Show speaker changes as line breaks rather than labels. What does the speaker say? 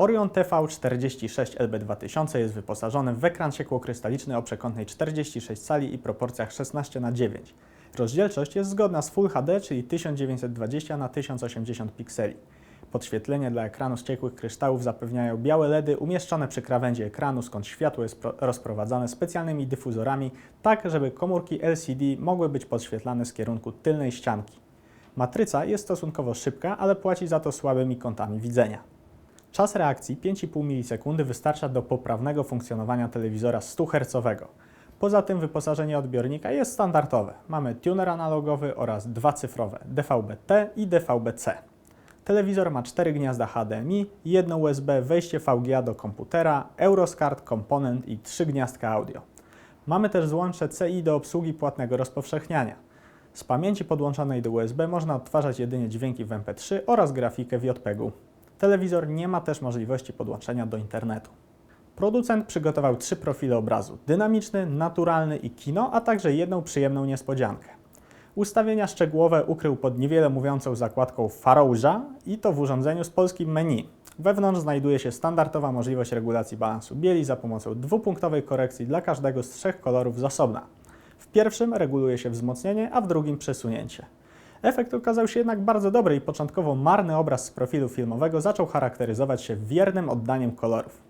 Orion TV46 LB2000 jest wyposażony w ekran ciekłokrystaliczny o przekątnej 46 cali i proporcjach 16 na 9 Rozdzielczość jest zgodna z Full HD, czyli 1920 na 1080 pikseli. Podświetlenie dla ekranu z ciekłych kryształów zapewniają białe LEDy umieszczone przy krawędzi ekranu, skąd światło jest pro- rozprowadzane specjalnymi dyfuzorami, tak żeby komórki LCD mogły być podświetlane z kierunku tylnej ścianki. Matryca jest stosunkowo szybka, ale płaci za to słabymi kątami widzenia. Czas reakcji 5,5 milisekundy wystarcza do poprawnego funkcjonowania telewizora 100 Hz. Poza tym wyposażenie odbiornika jest standardowe. Mamy tuner analogowy oraz dwa cyfrowe DVB-T i DVB-C. Telewizor ma cztery gniazda HDMI, jedno USB, wejście VGA do komputera, Euroscard komponent i trzy gniazdka audio. Mamy też złącze CI do obsługi płatnego rozpowszechniania. Z pamięci podłączonej do USB można odtwarzać jedynie dźwięki w MP3 oraz grafikę w JPEG-u. Telewizor nie ma też możliwości podłączenia do internetu. Producent przygotował trzy profile obrazu: dynamiczny, naturalny i kino, a także jedną przyjemną niespodziankę. Ustawienia szczegółowe ukrył pod niewiele mówiącą zakładką Farouja i to w urządzeniu z polskim menu. Wewnątrz znajduje się standardowa możliwość regulacji balansu bieli za pomocą dwupunktowej korekcji dla każdego z trzech kolorów z osobna. W pierwszym reguluje się wzmocnienie, a w drugim przesunięcie. Efekt okazał się jednak bardzo dobry i początkowo marny obraz z profilu filmowego zaczął charakteryzować się wiernym oddaniem kolorów.